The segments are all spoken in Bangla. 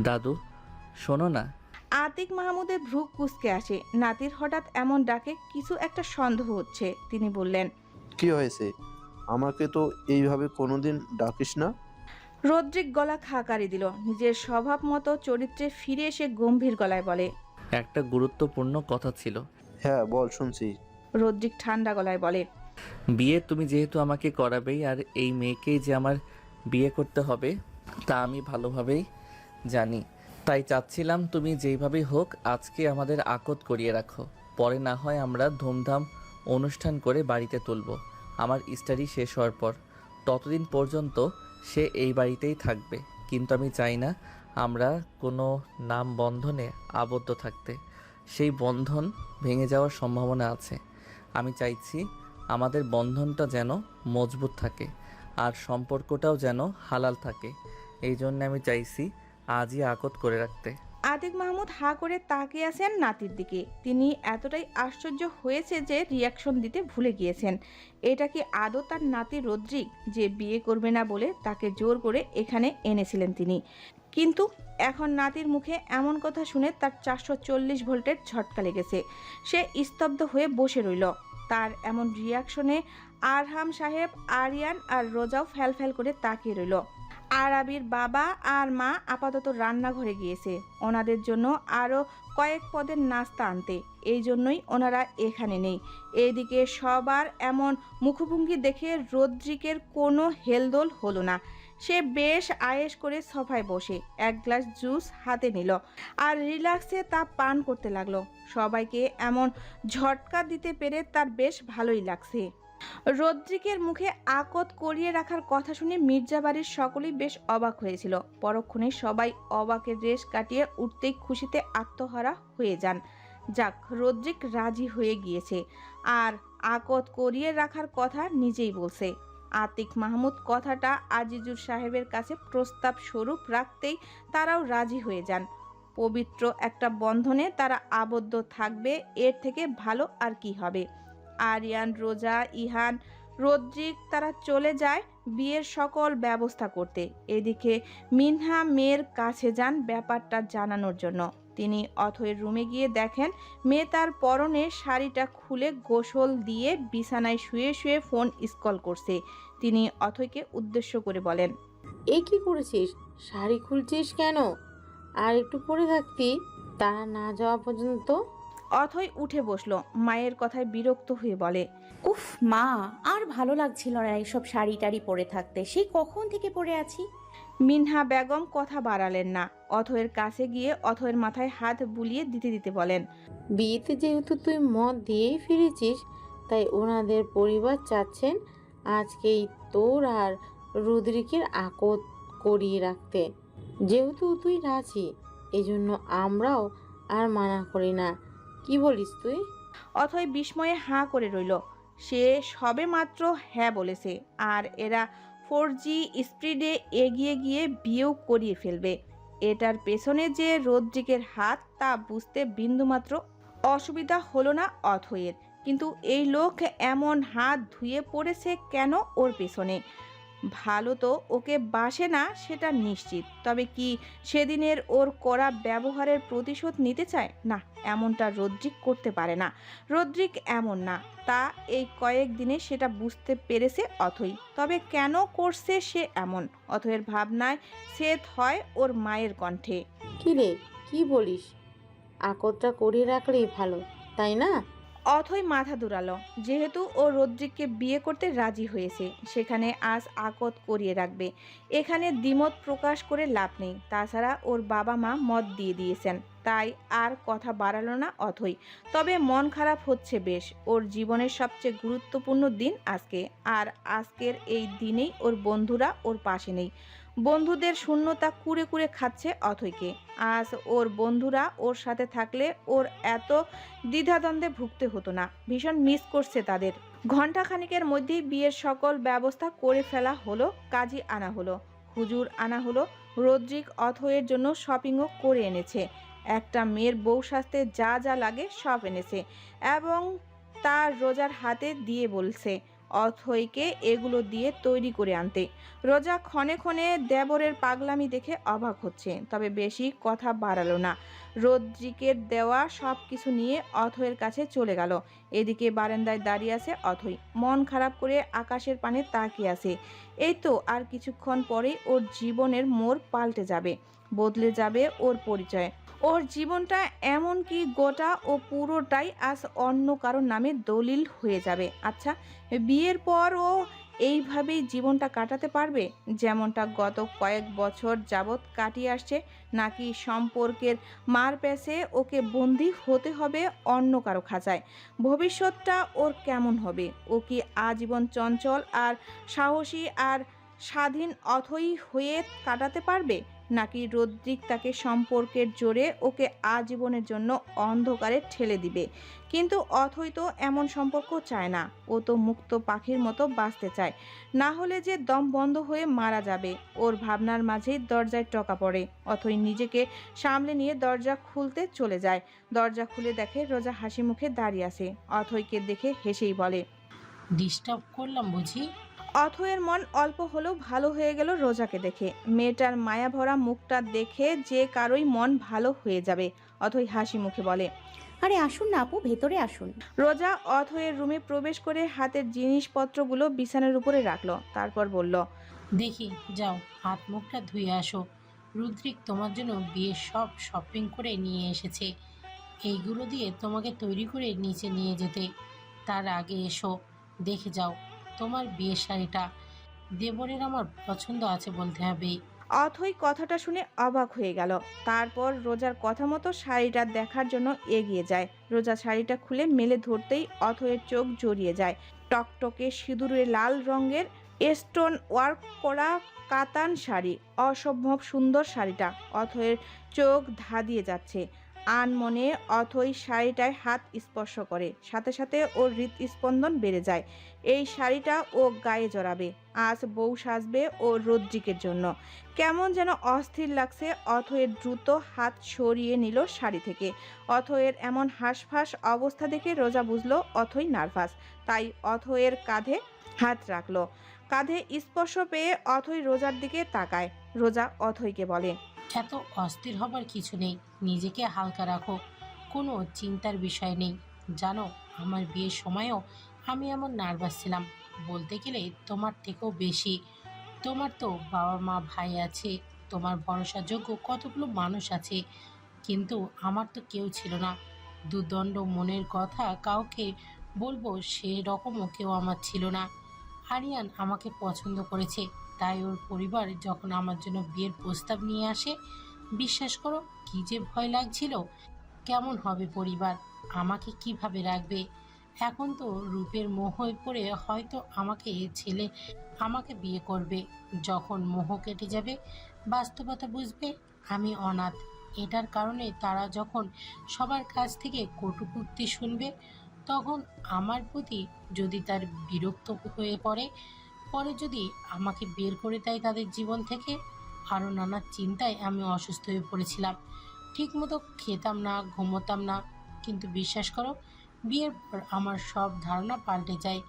দাদু শোনো না। আতিক মাহমুদের ভ্রু কুসকে আসে। নাতির হঠাৎ এমন ডাকে কিছু একটা সন্দেহ হচ্ছে তিনি বললেন। কি হয়েছে? আমাকে তো এইভাবে কোনোদিন ডাকিস না। রদ্রিক গলা খাকারি দিল। নিজের স্বভাব মতো চরিত্রে ফিরে এসে গম্ভীর গলায় বলে একটা গুরুত্বপূর্ণ কথা ছিল। হ্যাঁ বল শুনছি। রদ্রিক ঠান্ডা গলায় বলে বিয়ে তুমি যেহেতু আমাকে করাবেই আর এই মেয়েকেই যে আমার বিয়ে করতে হবে তা আমি ভালোভাবেই জানি। তাই চাচ্ছিলাম তুমি যেইভাবেই হোক আজকে আমাদের আকত করিয়ে রাখো। পরে না হয় আমরা ধুমধাম অনুষ্ঠান করে বাড়িতে তুলব। আমার স্টাডি শেষ হওয়ার পর। ততদিন পর্যন্ত সে এই বাড়িতেই থাকবে। কিন্তু আমি চাই না আমরা কোনো নাম বন্ধনে আবদ্ধ থাকতে। সেই বন্ধন ভেঙে যাওয়ার সম্ভাবনা আছে। আমি চাইছি আমাদের বন্ধনটা যেন মজবুত থাকে আর সম্পর্কটাও যেন হালাল থাকে। এই জন্য আমি চাইছি আজই আকত করে রাখতে। আতিক মাহমুদ হা করে তাকিয়ে আছেন নাতির দিকে। তিনি এতটাই আশ্চর্য হয়েছে যে রিয়াকশন দিতে ভুলে গিয়েছেন। এটা কি আদৌ তার নাতি রদ্রিক যে বিয়ে করবে না বলে তাকে জোর করে এখানে এনেছিলেন তিনি? কিন্তু এখন নাতির মুখে এমন কথা শুনে তার চারশো চল্লিশ ভোল্টের ঝটকা লেগেছে। সে স্তব্ধ হয়ে বসে রইল। তার এমন রিয়াকশনে আরহাম সাহেব, আরিয়ান আর রোজাও ফ্যাল ফ্যাল করে তাকিয়ে রইল। আরবির বাবা আর মা আপাতত রান্নাঘরে গিয়েছে। ওনাদের জন্য আরও কয়েক পদের নাস্তা আনতে। এই জন্যই ওনারা এখানে নেই। এইদিকে সবার এমন মুখভঙ্গি দেখে রদ্রিকের কোনো হেলদোল হলো না। সে বেশ আয়েশ করে সফায় বসে, এক গ্লাস জুস হাতে নিল আর রিল্যাক্সে তা পান করতে লাগল। সবাইকে এমন ঝটকা দিতে পেরে তার বেশ ভালোই লাগছে। রদ্রিকের মুখে আকত করিয়ে রাখার কথা শুনে মির্জা বাড়ির সকলেই বেশ অবাক হয়েছিল। পরক্ষণে সবাই অবাকের রেশ কাটিয়ে উঠতেই খুশিতে আত্মহারা হয়ে যান। যাক, রদ্রিক রাজি হয়ে গিয়েছে। আর আকত করিয়ে রাখার কথা নিজেই বলছে। আতিক মাহমুদ কথাটা আজিজুর সাহেবের কাছে প্রস্তাব স্বরূপ রাখতেই তারাও রাজি হয়ে যান। পবিত্র একটা বন্ধনে তারা আবদ্ধ থাকবে, এর থেকে ভালো আর কি হবে? আরিয়ান, রোজা, ইহান, রদ্রিক, তারা চলে যায় বিয়ের সকল ব্যবস্থা করতে। এদিকে মিনহা মেয়ের কাছে যান ব্যাপারটা জানানোর জন্য। তিনি অথয়ের রুমে গিয়ে দেখেন মেয়ে তার পরনে শাড়িটা খুলে গোসল দিয়ে বিছানায় শুয়ে শুয়ে ফোন স্কল করছে। তিনি অথয়কে উদ্দেশ্য করে বলেন, এ কি করেছিস? শাড়ি খুলছিস কেন? আর একটু পরে থাকতি? তারা না যাওয়া পর্যন্ত অথই উঠে বসল মায়ের কথায় বিরক্ত হয়ে বলে উফ মা আর ভালো লাগছিল না এইসব শাড়ি টাড়ি পরে থাকতে সেই কখন থেকে পরে আছি? মিনহা বেগম কথা বাড়ালেন না অথয়ের কাছে গিয়ে অথয়ের মাথায় হাত বুলিয়ে দিতে দিতে বলেন বিয়েতে যেহেতু তুই মদ দিয়েই ফিরেছিস তাই ওনাদের পরিবার চাচ্ছেন আজকেই তোর আর রুদ্রিকের আকত করিয়ে রাখতে। যেহেতু তুই রাজি এজন্য আমরাও আর মানা করি না। কি বলিস তুই? অথয় বিস্ময়ে হাঁ করে রইল। সে সবে মাত্র হ্যাঁ বলেছে, আর এরা ফোর জি স্পিডে এগিয়ে গিয়ে বিয়েও করিয়ে ফেলবে। এটার পেছনে যে রদ্রিকের হাত, তা বুঝতে বিন্দুমাত্র অসুবিধা হলো না অথয়ের কিন্তু এই লোক এমন হাত ধুয়ে পড়েছে কেন ওর পেছনে? ভালো তো ওকে বাসে না, সেটা নিশ্চিত। তবে কি সেদিনের ওর করা ব্যবহারের প্রতিশোধ নিতে চায়? না, এমনটা রদ্রিক করতে পারে না। রদ্রিক এমন না, তা এই কয়েক দিনে সেটা বুঝতে পেরেছে অথই। তবে কেন করছে সে এমন? অথয়ের ভাবনায় সেদ হয় ওর মায়ের কণ্ঠে। কি রে, কি বলিস? আকতটা করিয়ে রাখলেই ভালো, তাই না? অথই মাথা দুরালো। যেহেতু ও রদ্রিককে বিয়ে করতে রাজি হয়েছে, সেখানে আজ আকত করিয়ে রাখবে। এখানে দ্বিমত প্রকাশ করে লাভ নেই। তাছাড়া ওর বাবা মা মত দিয়ে দিয়েছেন। তাই আর কথা বাড়ালো না অথই। তবে মন খারাপ হচ্ছে বেশ। ওর জীবনের সবচেয়ে গুরুত্বপূর্ণ দিন আজকে। আর আজকের এই দিনেই ওর বন্ধুরা ওর পাশে নেই। বন্ধুদের শূন্যতা কুড়ে কুড়ে খাচ্ছে অথৈকে আজ ওর বন্ধুরা ওর সাথে থাকলে ওর এত দ্বিধাদ্বন্দ্বে ভুগতে হতো না। ভীষণ মিস করছে তাদের। ঘণ্টা খানিকের মধ্যেই বিয়ের সকল ব্যবস্থা করে ফেলা হলো কাজী আনা হলো। হুজুর আনা হলো, রদ্রিক অথয়ের জন্য শপিংও করে এনেছে। একটা মেয়ের বউ সাজতে যা যা লাগে সব এনেছে এবং তার রোজার হাতে দিয়ে বলছে। অথইকে এগুলো দিয়ে তৈরি করে আনতে। রোজা ক্ষণে ক্ষণে দেবরের পাগলামি দেখে অবাক হচ্ছে, তবে বেশি কথা বাড়ালো না। রদ্রিকের দেওয়া সব কিছু নিয়ে অথয়ের কাছে চলে গেল। এদিকে বারান্দায় দাঁড়িয়ে আছে অথই। মন খারাপ করে আকাশের পানে তাকিয়ে আছে। এই তো আর কিছুক্ষণ পরেই ওর জীবনের মোড় পাল্টে যাবে। বদলে যাবে ওর পরিচয়। ওর জীবনটা এমনকি গোটা ও পুরোটাই আজ অন্য কারোর নামে দলিল হয়ে যাবে। আচ্ছা বিয়ের পর ও এইভাবেই জীবনটা কাটাতে পারবে? যেমনটা গত কয়েক বছর যাবৎ কাটিয়ে আসছে, নাকি সম্পর্কের মার প্যাসে ওকে বন্দি হতে হবে অন্য কারও খাঁচায়? ভবিষ্যৎটা ওর কেমন হবে? ও কি আজীবন চঞ্চল আর সাহসী আর স্বাধীন অথই হয়ে কাটাতে পারবে? নাকি রদ্রিক তাকে সম্পর্কের জোরে ওকে আজীবনের জন্য অন্ধকারে ঠেলে দিবে। কিন্তু অথই তো এমন সম্পর্ক চায় না। ও তো মুক্ত পাখির মতো বাঁচতে চায়। না হলে যে দম বন্ধ হয়ে মারা যাবে। ওর ভাবনার মাঝেই দরজায় টকা পড়ে। অথই নিজেকে সামলে নিয়ে দরজা খুলতে চলে যায়। দরজা খুলে দেখে রোজা হাসি মুখে দাঁড়িয়ে আছে। অথইকে দেখে হেসেই বলে ডিস্টার্ব করলাম বুঝি? অথয়ের মন অল্প হলেও ভালো হয়ে গেল রোজাকে দেখে। মেয়েটার মায়া ভরা মুখটা দেখে যে কারোই মন ভালো হয়ে যাবে অথই হাসি মুখে বলে। আরে আসুন না আপু ভেতরে আসুন। রোজা অথয়ের রুমে প্রবেশ করে হাতের জিনিসপত্রগুলো বিছানার উপরে রাখল তারপর বলল দেখি যাও হাত মুখটা ধুয়ে আসো। রুদ্রিক তোমার জন্য বিয়ের সব শপিং করে নিয়ে এসেছে। এইগুলো দিয়ে তোমাকে তৈরি করে নিচে নিয়ে যেতে। তার আগে এসো দেখে যাও। তোমার বিয়ের শাড়িটা। দেবরের আমার পছন্দ আছে বলতে হবে। অথই কথাটা শুনে অবাক হয়ে গেল। তারপর রোজার কথা মতো শাড়িটা দেখার জন্য এগিয়ে যায়। রোজা শাড়িটা খুলে মেলে ধরতেই অথয়ের চোখ জড়িয়ে যায়। টকটকে সিঁদুরে লাল রঙের স্টোন ওয়ার্ক করা কাতান শাড়ি, অসম্ভব সুন্দর শাড়িটা। অথয়ের চোখ ধাঁধিয়ে যাচ্ছে। আনমনে অথই শাড়িটায় হাত স্পর্শ করে। সাথে সাথে ওর হৃদস্পন্দন বেড়ে যায়। এই শাড়িটা ও গায়ে জড়াবে। আজ বউ সাজবে ও রদ্রিকের জন্য। কেমন যেন অস্থির লাগছে অথয়ের দ্রুত হাত সরিয়ে নিল শাড়ি থেকে। অথয়ের এমন হাঁসফাঁস অবস্থা দেখে রোজা বুঝলো অথই নার্ভাস। তাই অথয়ের কাঁধে হাত রাখল। কাঁধে স্পর্শ পেয়ে অথই রোজার দিকে তাকায়। রোজা অথইকে বলে, এত অস্থির হবার কিছু নেই, নিজেকে হালকা রাখো, কোনো চিন্তার বিষয় নেই। জানো, আমার বিয়ের সময়ও আমি এমন নার্ভাস ছিলাম, বলতে গেলে তোমার থেকেও বেশি। তোমার তো বাবা মা ভাই আছে, তোমার ভরসাযোগ্য কতগুলো মানুষ আছে, কিন্তু আমার তো কেউ ছিল না। দুদণ্ড মনের কথা কাউকে বলব সে রকমও কেউ আমার ছিল না। আরিয়ান আমাকে পছন্দ করেছে। তাই ওর পরিবার যখন আমার জন্য বিয়ের প্রস্তাব নিয়ে আসে, বিশ্বাস করো কি যে ভয় লাগছিল। কেমন হবে পরিবার? আমাকে কীভাবে রাখবে? এখন তো রূপের মোহে পড়ে হয়তো আমাকে ছেলে আমাকে বিয়ে করবে। যখন মোহ কেটে যাবে, বাস্তবতা বুঝবে আমি অনাথ। এটার কারণে তারা যখন সবার কাছ থেকে কটুকুক্তি শুনবে তখন আমার প্রতি যদি তার বিরক্ত হয়ে পড়ে, পরে যদি আমাকে বের করে দেয় তাদের জীবন থেকে আরও নানা চিন্তায় আমি অসুস্থ হয়ে পড়েছিলাম। ঠিকমতো খেতাম না, ঘুমোতাম না। কিন্তু বিশ্বাস করো, বিয়ের পর আমার সব ধারণা পাল্টে যায়।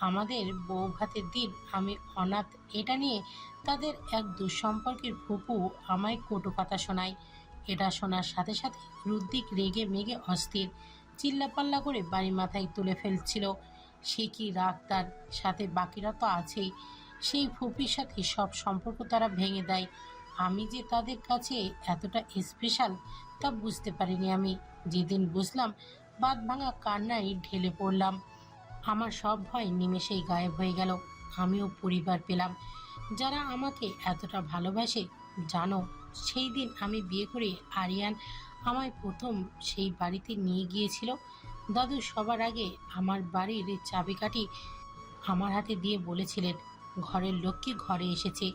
আমাদের বউ ভাতের দিন আমি অনাথ, এটা নিয়ে তাদের এক দুঃসম্পর্কের ফুপু আমায় কটু কথা শোনায়। এটা শোনার সাথে সাথে রুদ্দিক রেগে মেগে অস্থির। চিল্লাপাল্লা করে বাড়ি মাথায় তুলে ফেলছিল। সে কি রাগ তার সাথে? বাকিরা তো আছেই। সেই ফুপির সাথে সব সম্পর্ক তারা ভেঙে দেয়। আমি যে তাদের কাছে এতটা স্পেশাল তা বুঝতে পারিনি আমি। যেদিন বুঝলাম বাদ ভাঙা কান্নায় ঢেলে পড়লাম। আমার সব ভয় নিমেষেই গায়েব হয়ে গেল। আমিও পরিবার পেলাম। যারা আমাকে এতটা ভালোবাসে, জানো, সেই দিন আমি বিয়ে করে আরিয়ান আমায় প্রথম সেই বাড়িতে নিয়ে গিয়েছিল। দাদু সবার আগে আমার বাড়ির চাবিকাঠি আমার হাতে দিয়ে বলেছিলেন, ঘরের লোককে ঘরে এসেছে।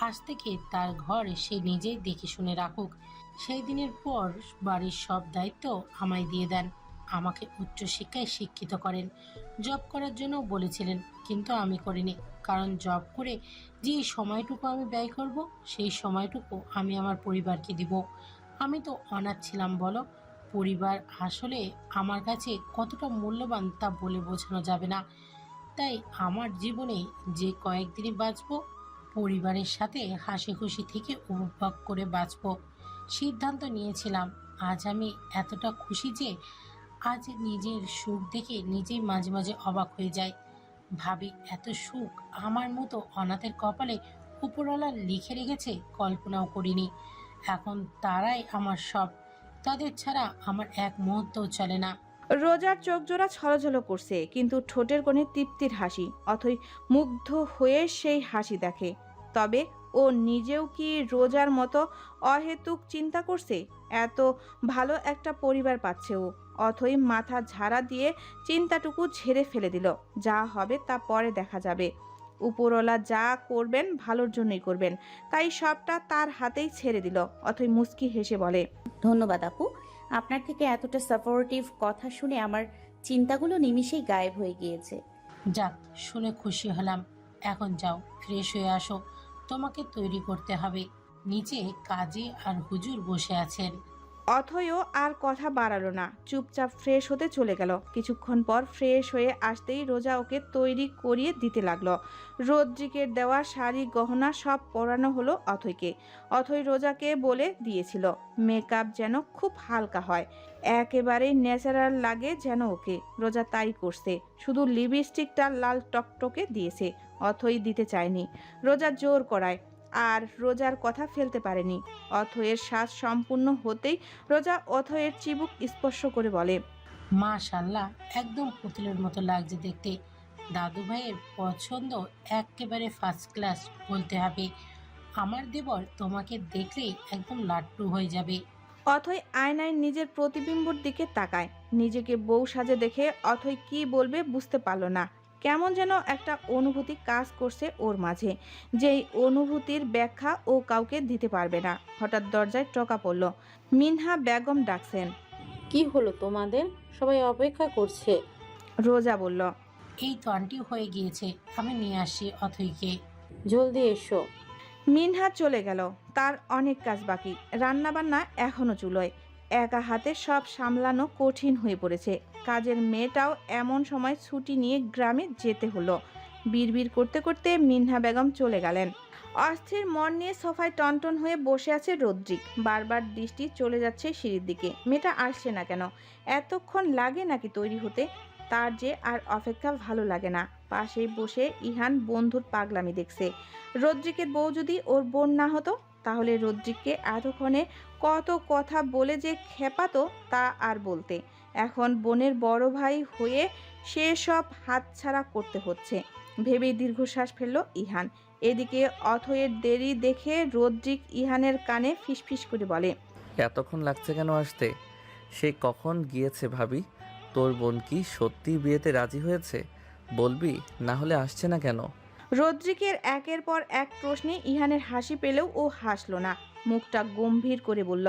আজ থেকে তার ঘর সে নিজেই দেখে শুনে রাখুক। সেই দিনের পর বাড়ির সব দায়িত্ব আমায় দিয়ে দেন। আমাকে উচ্চশিক্ষায় শিক্ষিত করেন। জব করার জন্য বলেছিলেন, কিন্তু আমি করিনি। কারণ জব করে যে সময়টুকু আমি ব্যয় করব, সেই সময়টুকু আমি আমার পরিবারকে দিব। আমি তো অনাথ ছিলাম, বলো। পরিবার আসলে আমার কাছে কতটা মূল্যবান তা বলে বোঝানো যাবে না। তাই আমার জীবনে যে কয়েকদিনই বাঁচবো, পরিবারের সাথে হাসি খুশি থেকে উপভোগ করে বাঁচবো, সিদ্ধান্ত নিয়েছিলাম। আজ আমি এতটা খুশি যে আজ নিজের সুখ দেখে নিজেই মাঝে মাঝে অবাক হয়ে যায় ভাবি, এত সুখ আমার মতো অনাথের কপালে উপরওয়ালা লিখে রেখেছে, কল্পনাও করিনি। এখন তারাই আমার সব। তাদের ছাড়া আমার এক মুহূর্তও চলে না। রোজার চোখ জোড়া ছলছল করছে, কিন্তু ঠোঁটের কোণে তৃপ্তির হাসি, অথই মুগ্ধ হয়ে সেই হাসি দেখে। তবে ও নিজেও কি রোজার মতো অহেতুক চিন্তা করছে? এত ভালো একটা পরিবার পাচ্ছে ও, অথই মাথা ঝাড়া দিয়ে চিন্তাটুকু ঝেড়ে ফেলে দিল। যা হবে তা পরে দেখা যাবে। উপরওয়ালা যা করবেন ভালোর জন্যই করবেন। তাই সবটা তার হাতেই ছেড়ে দিল অথই মুস্কি হেসে বলে ধন্যবাদ আপু। আপনার থেকে এতটা সাপোর্টিভ কথা শুনে আমার চিন্তাগুলো নিমিষেই গায়েব হয়ে গিয়েছে। যাক শুনে খুশি হলাম। এখন যাও ফ্রেশ হয়ে আসো। তোমাকে তৈরি করতে হবে। নিচে কাজী আর হুজুর বসে আছেন। অথয়ও আর কথা বাড়ালো না। চুপচাপ ফ্রেশ হতে চলে গেল। কিছুক্ষণ পর ফ্রেশ হয়ে আসতেই রোজা ওকে তৈরি করিয়ে দিতে লাগল। রোদ্রিকের দেওয়া শাড়ি, গহনা সব পরানো হলো অথয়কে। অথয় রোজাকে বলে দিয়েছিল, মেকআপ যেন খুব হালকা হয়। একেবারেই ন্যাচারাল লাগে যেন ওকে। রোজা তাই করছে। শুধু লিপস্টিকটা লাল টকটকে দিয়েছে। অথই দিতে চায়নি। রোজা জোর করায়। আর রোজার কথা ফেলতে পারেনি। অথয়ের শ্বাস সম্পূর্ণ হতেই রোজা অথয়ের চিবুক স্পর্শ করে বলে মাশাল্লাহ একদম পুতুলের মতো লাগছে দেখতে। দাদু ভাইয়ের পছন্দ একেবারে ফার্স্ট ক্লাস বলতে হবে। আমার দেবর তোমাকে দেখলেই একদম লাট্টু হয়ে যাবে। অথই আয়নায় নিজের প্রতিবিম্বর দিকে তাকায়। নিজেকে বউ সাজে দেখে অথই কি বলবে বুঝতে পারল না। কেমন যেন একটা অনুভূতি কাজ করছে ওর মাঝে যেই অনুভূতির ব্যাখ্যা ও কাউকে দিতে পারবে না। হঠাৎ দরজায় টকা পড়ল। মিনহা বেগম ডাকছেন। কি হলো তোমাদের? সবাই অপেক্ষা করছে। রোজা বলল এই তো আন্টি হয়ে গিয়েছে আমি নিয়ে আসি অথইকে। জলদি এসো। মিনহা চলে গেল। তার অনেক কাজ বাকি। রান্নাবান্না এখনও চুলোয়। একা হাতে সব সামলানো কঠিন হয়ে পড়েছে। কাজের মেয়েটাও এমন সময় ছুটি নিয়ে গ্রামে যেতে হলো। বিড়বিড় করতে করতে মিনহা বেগম চলে গেলেন। অস্থির মন নিয়ে সোফায় টনটন হয়ে বসে আছে রদ্রিক। বারবার দৃষ্টি চলে যাচ্ছে সিঁড়ির দিকে। মেয়েটা আসছে না কেন? এতক্ষণ লাগে নাকি তৈরি হতে? তার যে আর অপেক্ষা ভালো লাগে না। পাশে বসে ইহান বন্ধুর পাগলামি দেখছে। রদ্রিকের বউ যদি ওর বোন না হতো? তাহলে রদ্রিককে এতক্ষণে কত কথা বলে যে খেপাতো তা আর বলতে। এখন বোনের বড় ভাই হয়ে সে সব হাতছাড়া করতে হচ্ছে। ভেবেই দীর্ঘশ্বাস ফেলল ইহান। এদিকে অথয়ের দেরি দেখে রদ্রিক ইহানের কানে ফিসফিস করে বলে এতক্ষণ লাগছে কেন আসতে? সে কখন গিয়েছে ভাবি? তোর বোন কি সত্যি বিয়েতে রাজি হয়েছে? বলবি না হলে আসছে না কেন? রদ্রিকের একের পর এক প্রশ্নে ইহানের হাসি পেলেও ও হাসলো না। মুখটা গম্ভীর করে বলল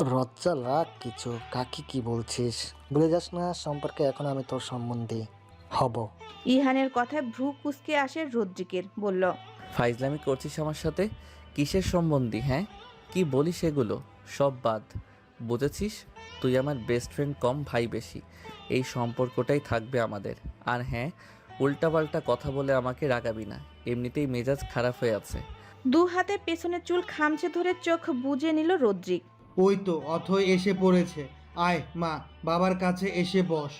রজ্জা রাখ কিছু কাকি কি বলছিস? ভুলে যাস না সম্পর্কে এখন আমি তোর সম্বন্ধে হব। ইহানের কথায় ভ্রু কুসকে আসে রদ্রিকের বলল ফাইজলামি করছিস আমার সাথে? কিসের সম্বন্ধী হ্যাঁ? কি বলিস সেগুলো? সব বাদ। বুঝেছিস? তুই আমার বেস্ট ফ্রেন্ড কম ভাই বেশি। এই সম্পর্কটাই থাকবে আমাদের। আর হ্যাঁ উল্টাপাল্টা কথা বলে আমাকে রাগাবি না। এমনিতেই মেজাজ খারাপ হয়ে আছে। দু হাতে পেছনের চুল খামচে ধরে চোখ বুজে নিল রদ্রিক। ওই তো, অথই এসে পড়েছে। আয়, মা, বাবার কাছে এসে বস।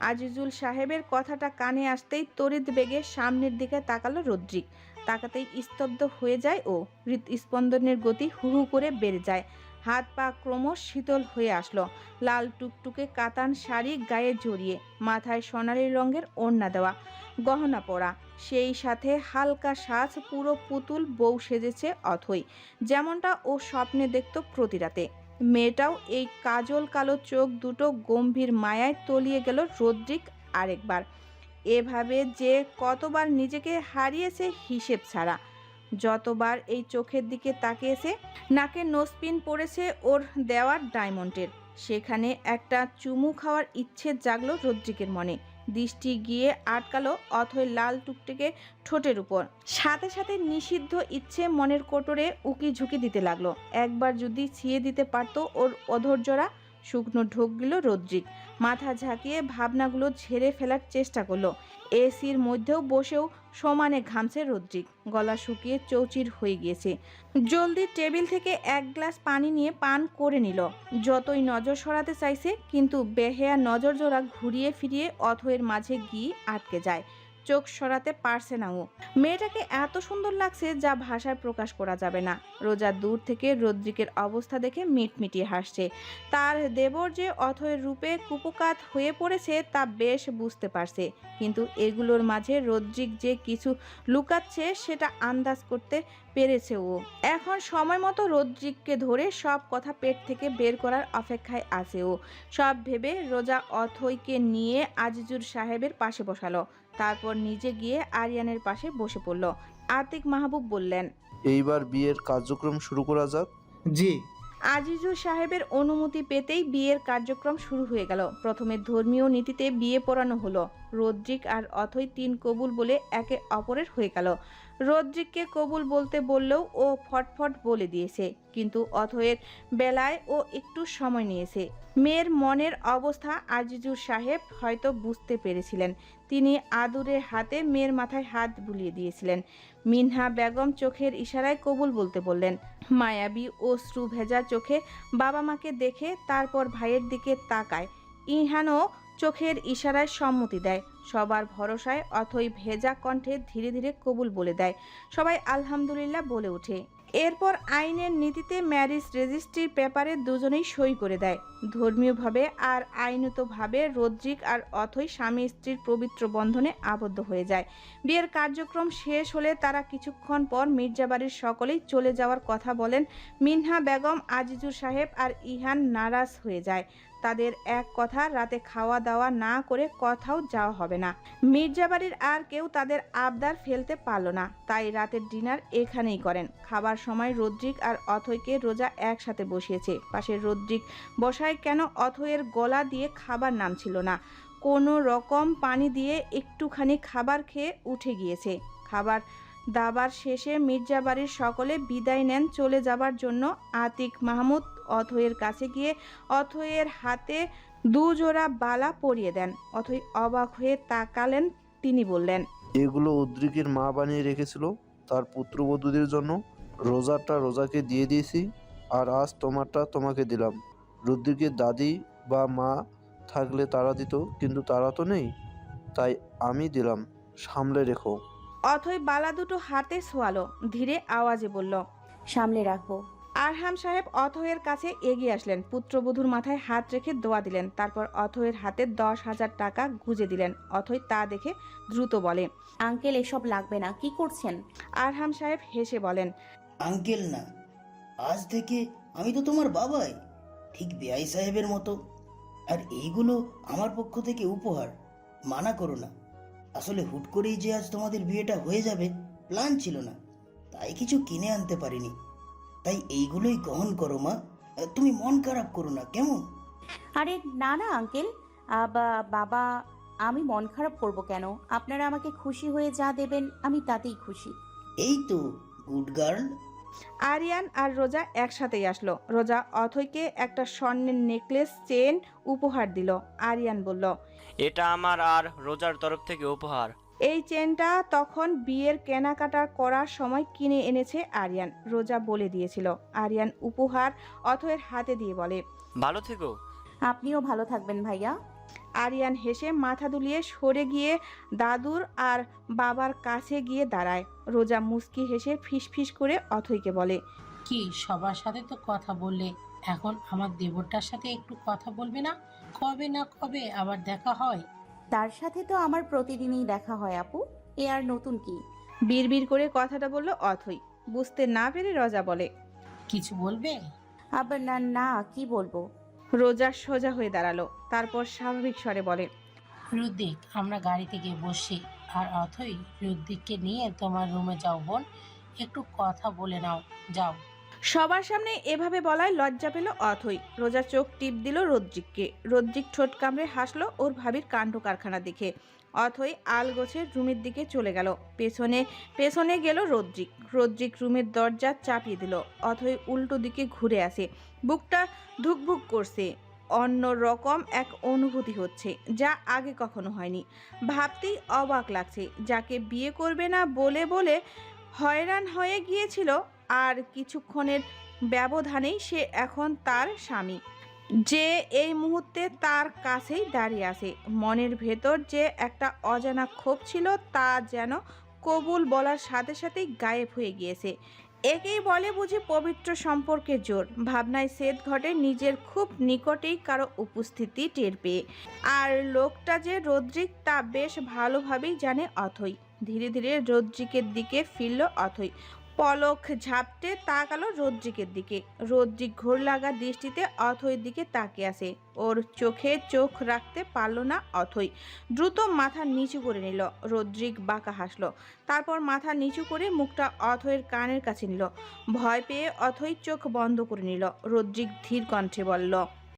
আজিজুল সাহেবের কথাটা কানে আসতেই তড়িৎ বেগে সামনের দিকে তাকালো রদ্রিক। তাকাতেই স্তব্ধ হয়ে যায় ও হৃদস্পন্দনের গতি হু হু করে বেড়ে যায়। হাত পা ক্রমশ শীতল হয়ে আসলো, লাল টুকটুকে কাতান শাড়ি গায়ে জড়িয়ে, মাথায় সোনালি রঙের ওড়না দেওয়া, গহনা পরা। সেই সাথে হালকা সাজ পুরো পুতুল বউ সেজেছে অথই, যেমনটা ও স্বপ্নে দেখত প্রতি রাতে। মেয়েটাও এই কাজল কালো চোখ দুটো গম্ভীর মায়ায় তলিয়ে গেল রদ্রিক আরেকবার। এভাবে যে কতবার নিজেকে হারিয়েছে হিসেব ছাড়া। যতবার এই চোখের দিকে তাকিয়েছে, নাকে নোসপিন পড়েছে ওর দেওয়ার ডায়মন্ডের। সেখানে একটা চুমু খাওয়ার ইচ্ছে জাগলো রদ্রিকের মনে। দৃষ্টি গিয়ে আটকালো অথই লাল টুকটুকে ঠোঁটের উপর। সাথে সাথে নিষিদ্ধ ইচ্ছে মনের কোটরে উকি ঝুঁকি দিতে লাগল। একবার যদি ছিঁয়ে দিতে পারতো ওর অধৈর্যরা, শুকনো ঢোক গেল রদ্রিক। মাথা ঝাঁকিয়ে ভাবনাগুলো ঝেড়ে ফেলার চেষ্টা করল। এসির মধ্যেও বসেও সমানে ঘামছে রদ্রিক। গলা শুকিয়ে চৌচির হয়ে গিয়েছে। জলদি টেবিল থেকে এক গ্লাস পানি নিয়ে পান করে নিল। যতই নজর সরাতে চাইছে, কিন্তু বেহেয়া নজর জোড়া ঘুরিয়ে ফিরিয়ে অথয়ের মাঝে গিয়ে আটকে যায়। চোখ সরাতে পারছে না ও। মেয়েটাকে এত সুন্দর লাগছে যা ভাষায় প্রকাশ করা যাবে না। রোজা দূর থেকে রদ্রিকের অবস্থা দেখে মিটমিটিয়ে হাসছে। তার দেবর যে অথয়ের রূপে কুপকাত হয়ে পড়েছে তা বেশ বুঝতে পারছে। কিন্তু এগুলোর মাঝে রদ্রিক যে কিছু লুকাচ্ছে সেটা আন্দাজ করতে পেরেছে ও। এখন সময় মতো রদ্রিককে ধরে সব কথা পেট থেকে বের করার অপেক্ষায় আছে ও। সব ভেবে রোজা অথইকে নিয়ে আজিজুর সাহেবের পাশে বসালো। তারপর নিজে গিয়ে আরিয়ানের পাশে বসে পড়ল। আতিক মাহবুব বললেন এইবার বিয়ের কার্যক্রম শুরু করা যাক। জি। আজিজুর সাহেবের অনুমতি পেতেই বিয়ের কার্যক্রম শুরু হয়ে গেল। প্রথমে ধর্মীয় নীতিতে বিয়ে পড়ানো হলো। রদ্রিক আর অথই তিন কবুল বলে একে অপরের হয়ে গেল। রদ্রিককে কবুল বলতে বললেও ও ফটফট বলে দিয়েছে। কিন্তু অথয়ের বেলায় ও একটু সময় নিয়েছে। মেয়ের মনের অবস্থা আজিজুর সাহেব হয়তো বুঝতে পেরেছিলেন। তিনি আদুরের হাতে মেয়ের মাথায় হাত বুলিয়ে দিয়েছিলেন। মিনহা বেগম চোখের ইশারায় কবুল বলতে বললেন, মায়াবী অশ্রু ভেজা চোখে বাবা মাকে দেখে তারপর ভাইয়ের দিকে তাকায়। ইহানও চোখের ইশারায় সম্মতি দেয়। সবার ভরসায় অথই ভেজা কণ্ঠে ধীরে ধীরে কবুল বলে দেয়। সবাই আলহামদুলিল্লাহ বলে ওঠে। এরপর আইনের নীতিতে ম্যারিজ রেজিস্ট্রির পেপারে দুজনেই সই করে দেয়। ধর্মীয়ভাবে আর আইনতভাবে রদ্রিক আর অথই স্বামী স্ত্রীর পবিত্র বন্ধনে আবদ্ধ হয়ে যায়। বিয়ের কার্যক্রম শেষ হলে তারা কিছুক্ষণ পর মির্জাবাড়ির সকলেই চলে যাওয়ার কথা বলেন মিনহা বেগম, আজিজুর সাহেব আর ইহান নারাজ হয়ে যায়। তাদের এক কথা রাতে খাওয়া দাওয়া না করে কোথাও যাওয়া হবে না। মির্জাবাড়ির আর কেউ তাদের আবদার ফেলতে পারল না, তাই রাতের ডিনার এখানেই করেন। খাবার সময় রদ্রিক আর অথয়কে রোজা একসাথে বসিয়েছে। পাশে রদ্রিক বসায় কেন অথয়ের গলা দিয়ে খাবার নামছিল না। কোনো রকম পানি দিয়ে একটুখানি খাবার খেয়ে উঠে গিয়েছে। খাবার দাবার শেষে মির্জাবাড়ির সকলে বিদায় নেন চলে যাবার জন্য আতিক মাহমুদ অথয়ের কাছে গিয়ে অথয়ের হাতে দুজোড়া বালা পরিয়ে দেন। অথই অবাক হয়ে তাকালেন তিনি বললেন এগুলো উদ্রিকের মা বানিয়ে রেখেছিল। তার পুত্রবধূদের জন্য রোজাটা রোজাকে দিয়ে দিয়েছি আর আজ তোমারটা তোমাকে দিলাম। রুদ্রিকের দাদি বা মা থাকলে তারা দিত কিন্তু তারা তো নেই। তাই আমি দিলাম সামলে রেখো। অথই বালা দুটো হাতে সোয়ালো ধীরে আওয়াজে বলল সামলে রাখব। আরহাম সাহেব অথয়ের কাছে এগিয়ে আসলেন। পুত্রবধূর মাথায় হাত রেখে দোয়া দিলেন। তারপর অথয়ের হাতে দশ হাজার টাকা গুজে দিলেন। অথই তা দেখে দ্রুত বলে আঙ্কেল এসব লাগবে না। কি করছেন? আরহাম সাহেব হেসে বলেন আঙ্কেল না আজ থেকে আমি তো তোমার বাবাই। ঠিক বেআই সাহেবের মতো। আর এইগুলো আমার পক্ষ থেকে উপহার। মানা করো না। আসলে হুট করেই যে আজ তোমাদের বিয়েটা হয়ে যাবে প্ল্যান ছিল না। তাই কিছু কিনে আনতে পারিনি। তাই এইগুলোই গ্রহণ করো মা। তুমি মন খারাপ করো না কেমন? আরে না না আঙ্কেল। আবা বাবা আমি মন খারাপ করব কেন? আপনারা আমাকে খুশি হয়ে যা দেবেন আমি তাতেই খুশি। এই তো গুড গার্ল আরিয়ান আর রোজা একসাথেই আসলো। রোজা অথইকে একটা স্বর্ণের নেকলেস চেন উপহার দিল। আরিয়ান বলল এটা আমার আর রোজার তরফ থেকে উপহার। এই চেনটা তখন বিয়ের কেনাকাটা করার সময় কিনে এনেছে আরিয়ান রোজা বলে দিয়েছিল। আরিয়ান উপহার অথয়ের হাতে দিয়ে বলে ভালো থেকো। আপনিও ভালো থাকবেন ভাইয়া। আরিয়ান হেসে মাথা দুলিয়ে সরে গিয়ে দাদুর আর বাবার কাছে গিয়ে দাঁড়ায়। রোজা মুস্কি হেসে ফিসফিস করে অথইকে বলে কি সবার সাথে তো কথা বললে? এখন আমার দেবরটার সাথে একটু কথা বলবে না? কবে না কবে আবার দেখা হয়? তার সাথে তো আমার প্রতিদিনই দেখা হয় আপু। এ আর নতুন কি? বিড়বিড় করে কথাটা বলল অথই। বুঝতে না পেরে রোজা বলে কিছু বলবে? আবার না না কি বলব? রোজা সোজা হয়ে দাঁড়াল। তারপর স্বাভাবিক স্বরে বলে রুদ্দিক আমরা গাড়িতে গিয়ে বসি। আর অথই রুদ্দিককে নিয়ে তোমার রুমে যাও বোন। একটু কথা বলে নাও। যাও। সবার সামনে এভাবে বলায় লজ্জা পেল অথই। রোজা চোখ টিপ দিল রদ্রিককে। রদ্রিক ঠোঁট কামড়ে হাসলো ওর ভাবির কাণ্ড কারখানা দেখে। অথই আলগোছের রুমের দিকে চলে গেল। পেছনে পেছনে গেল রদ্রিক। রদ্রিক রুমের দরজা চাপিয়ে দিল। অথই উল্টো দিকে ঘুরে আসে। বুকটা ধুকভুক করছে। অন্য রকম এক অনুভূতি হচ্ছে, যা আগে কখনো হয়নি। ভাবতেই অবাক লাগছে, যাকে বিয়ে করবে না বলে বলে হয়রান হয়ে গিয়েছিল আর কিছুক্ষণের ব্যবধানেই সে এখন তার স্বামী। যে এই মুহূর্তে তার কাছেই দাঁড়িয়ে আছে। মনের ভেতর যে একটা অজানা ক্ষোভ ছিল তা যেন কবুল বলার সাথে সাথেই গায়েব হয়ে গিয়েছে। একেই বলে বুঝি পবিত্র সম্পর্কের জোর। ভাবনায় সেদ ঘটে নিজের খুব নিকটেই কারও উপস্থিতি টের পেয়ে। আর লোকটা যে রদ্রিক তা বেশ ভালোভাবেই জানে অথই। ধীরে ধীরে রদ্রিকের দিকে ফিরল অথই। পলক ঝাপটে তাকালো রদ্রিকের দিকে। রদ্রিক ঘোর লাগা দৃষ্টিতে অথইর দিকে তাকিয়ে আছে। ওর চোখে চোখ রাখতে পারল না অথৈ দ্রুত মাথা নিচু করে নিল। রদ্রিক বাঁকা হাসলো। তারপর মাথা নিচু করে মুখটা অথৈর কানের কাছে নিল। ভয় পেয়ে অথৈ চোখ বন্ধ করে নিল। রদ্রিক ধীর কণ্ঠে বলল